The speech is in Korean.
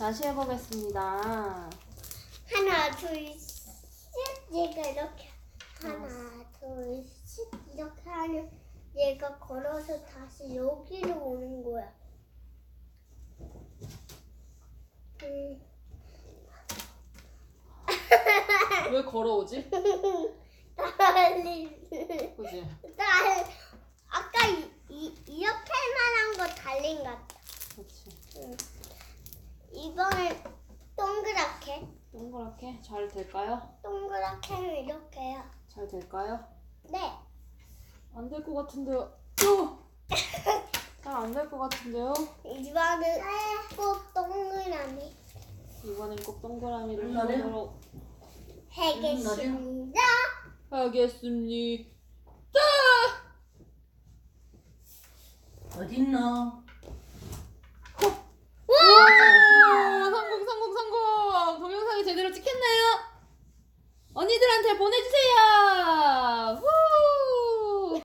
다시 해보겠습니다. 하나, 둘, 셋. 얘가 이렇게 하나, 둘, 셋. 이렇게 하면 얘가 걸어서 다시 여기로 오는 거야. 음. 왜 걸어오지? 달리. 그지? 달. 아까 이, 이, 이렇게만 한 거 달린 것 같아. 그렇지. 이번엔 동그랗게. 잘 될까요? 동그랗게 하면 이렇게요. 잘 될까요? 네. 안 될 것 같은데요. 잘 안 될 것 같은데요. 이번은 꼭 동그라미 이번엔 꼭 동그라미를 음, 나래요? 해보도록 하겠습니다. 하겠습니다. 어딨노? 생겼나요? 언니들한테 보내주세요! 후!